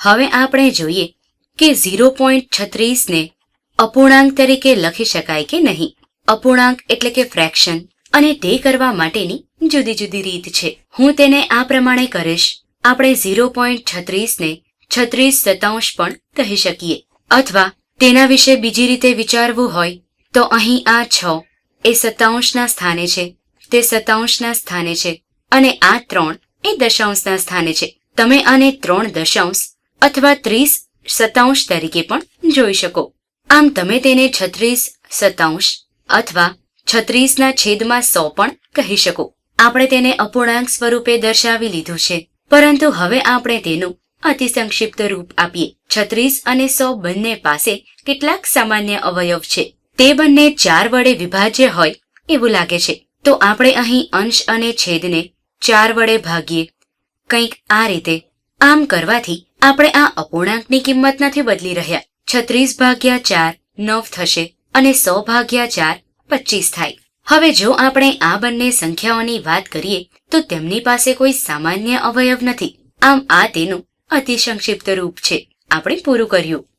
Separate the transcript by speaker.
Speaker 1: હવે આપણે જોઈએ કે ઝીરો પોઈન્ટ છત્રીસને અપૂર્ણાંક તરીકે લખી શકાય કે નહીં. અપૂર્ણાંક એટલે કે ફ્રેક્શન અને તે કરવા માટેની જુદી જુદી રીત છે. હું તેને આ પ્રમાણે કરીશ. આપણે ઝીરો પોઈન્ટ છત્રીસને છત્રીસ સતાંશ પણ કહી શકીએ. અથવા તેના વિશે બીજી રીતે વિચારવું હોય તો અહીં આ છ એ સતાંશના સ્થાને છે. તે સતાંશના સ્થાને છે અને આ ત્રણ એ દશાંશના સ્થાને છે. તમે આને ત્રણ દશાંશ અથવા ત્રીસ સતાંશ તરીકે પણ જોઈ શકો. આમ તમે તેને છત્રીસ સતાંશ અથવા છત્રીસના છેદમાં સો પણ કહી શકો. આપણે તેને અપૂર્ણાંક સ્વરૂપે દર્શાવી લીધું છે. પરંતુ હવે આપણે તેનું અતિ સંક્ષિપ્ત રૂપ આપીએ. છત્રીસ અને સો બંને પાસે કેટલાક સામાન્ય અવયવ છે. તે બંને ચાર વડે વિભાજ્ય હોય એવું લાગે છે. તો આપણે અહીં અંશ અને છેદને ચાર વડે ભાગીએ. કંઈક આ રીતે. આમ કરવાથી આપણે આ અપૂર્ણાંકની કિંમત નથી બદલી રહ્યા. છત્રીસ ભાગ્યા ચાર, નવ થશે અને સો ભાગ્યા ચાર, પચીસ થાય. હવે જો આપણે આ બંને સંખ્યાઓની વાત કરીએ, તો તેમની પાસે કોઈ સામાન્ય અવયવ નથી. આમ આ તેનું અતિ સંક્ષિપ્ત રૂપ છે. આપણે પૂરું કર્યું.